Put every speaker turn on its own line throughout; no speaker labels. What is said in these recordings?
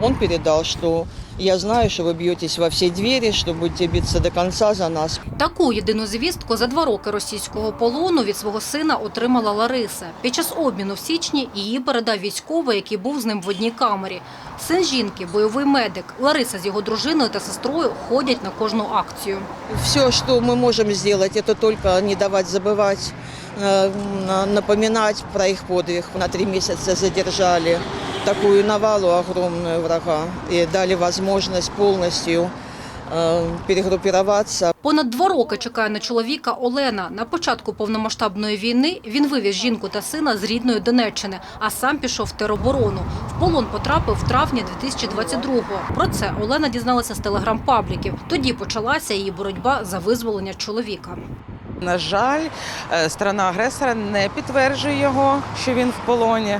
Он передал, что я знаю, что вы бьетесь во все двери, что будете биться до конца за нас.
Таку єдину звістку за два роки російського полону від свого сина отримала Лариса. Під час обміну в січні її передав військовий, який був з ним в одній камері. Син жінки, бойовий медик. Лариса з його дружиною та сестрою ходять на кожну акцію.
Все, что мы можем сделать, это только не давать забывать, э, на- напоминать про их подвиг. На три месяца задержали такую навалу огромную врага и дали возможность полностью э, перегруппироваться.
Понад два роки чекає на чоловіка Олена. На початку повномасштабної війни він вивіз жінку та сина з рідної Донеччини, а сам пішов в тероборону. В полон потрапив в травні 2022-го. Про це Олена дізналася з телеграм-пабліків. Тоді почалася її боротьба за визволення чоловіка.
На жаль, е, сторона агресора не підтверджує його, що він в полоні.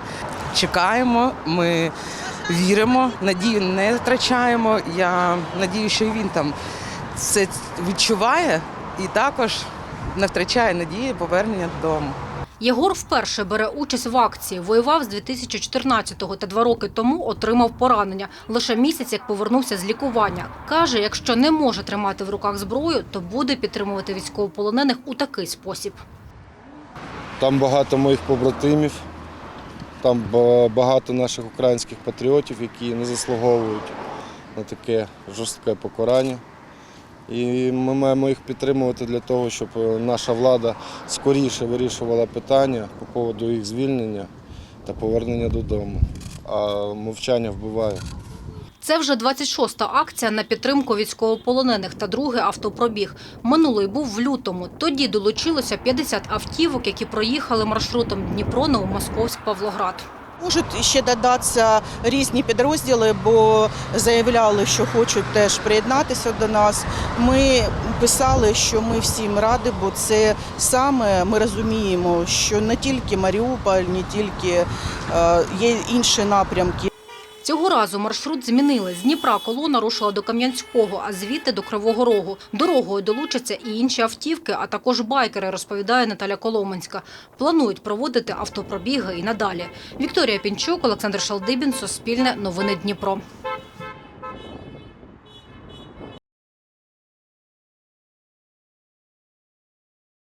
Чекаємо, ми віримо, надію не втрачаємо. Я надію, що і він там це відчуває і також не втрачає надії повернення додому.
Єгор вперше бере участь в акції. Воював з 2014-го та два роки тому отримав поранення. Лише місяць, як повернувся з лікування. Каже, якщо не може тримати в руках зброю, то буде підтримувати військовополонених у такий спосіб.
Там багато моїх побратимів, там багато наших українських патріотів, які не заслуговують на таке жорстке покарання. І ми маємо їх підтримувати для того, щоб е, наша влада скоріше вирішувала питання по поводу їх звільнення та повернення додому. А мовчання вбиває.
Це вже 26-та акція на підтримку військовополонених та другий автопробіг. Минулий був в лютому. Тоді долучилося 50 автівок, які проїхали маршрутом Дніпро Новомосковськ Павлоград.
Можуть ще додатися різні підрозділи, бо заявляли, що хочуть теж приєднатися до нас. Ми писали, що ми всім раді, бо це саме ми розуміємо, що не тільки Маріуполь, не тільки е, є інші напрямки.
Цього разу маршрут змінили. З Дніпра колона рушила до Кам'янського, а звідти до Кривого Рогу. Дорогою долучаться і інші автівки, а також байкери, розповідає Наталя Коломенська. Планують проводити автопробіги і надалі. Вікторія Пінчук, Олександр Шалдибін, Суспільне, Новини Дніпро.